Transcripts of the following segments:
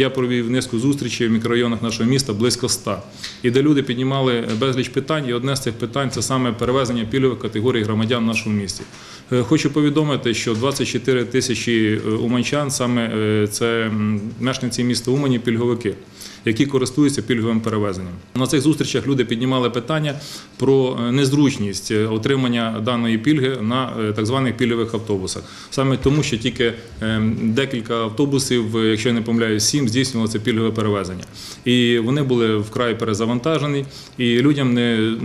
я провів низку зустрічей в мікрорайонах нашого міста, близько ста. І де люди піднімали безліч питань, і одне з цих питань це саме перевезення пільгових категорій громадян в нашому місті. Е, Хочу повідомити, що 24 тисячі е, уманчан саме е, це мешканці міста Умані пільговики, які користуються пільговим перевезенням. На цих зустрічах люди піднімали питання про е, незручність е, отримання даної пільги на е, так званих пільгових автобусах. Саме тому, що тільки е, декілька автобусів, якщо я не помиляюсь, сім здійснювало це пільгове перевезення. І вони були вкрай перезавантажені, і людям не,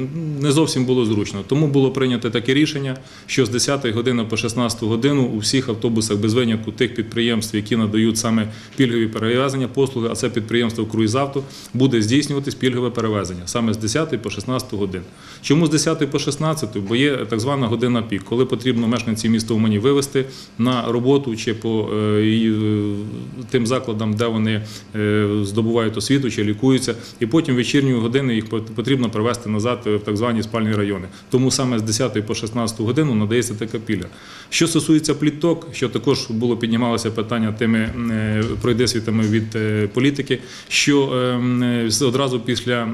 не зовсім було зручно. Тому було прийнято таке рішення, що з 10 години по 16 годину у всіх автобусах без винятку тих підприємств, які надають саме пільгові перевезення послуги, а це підприємство Круїзавто, буде здійснюватись пільгове перевезення саме з 10 по 16 годин. Чому з 10 по 16? Бо є так звана година пік, коли потрібно мешканці міста Умані вивезти на роботу чи по е, і, е, тим закладам, де вони е, здобувають освіту чи лікуються, і потім в вечірні години їх потрібно привезти назад в так звані спальні райони. Тому саме з 10 по 16 годину надається така пільга. Що стосується пліток, що також було піднімалося питання тими е, пройдисвітами від е, політики, що е, м, е, з- одразу після е,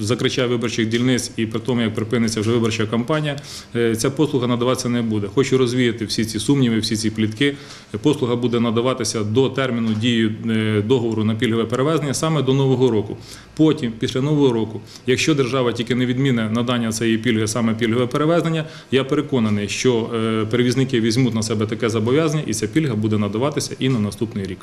закриття виборчих дільниць і при тому, як припиниться вже виборча кампанія, е, ця послуга надаватися не буде. Хочу розвіяти всі ці сумніви, всі ці плітки. Послуга буде надаватися до терміну дії е, договору на пільгове перевезення саме до нового року. Потім, після нового року, якщо держава тільки не відміне надання цієї пільги, саме пільгове перевезення, я переконаний, що е, перевізники візьмуть на себе таке зобов'язання, і ця пільга буде надаватися і на наступний рік.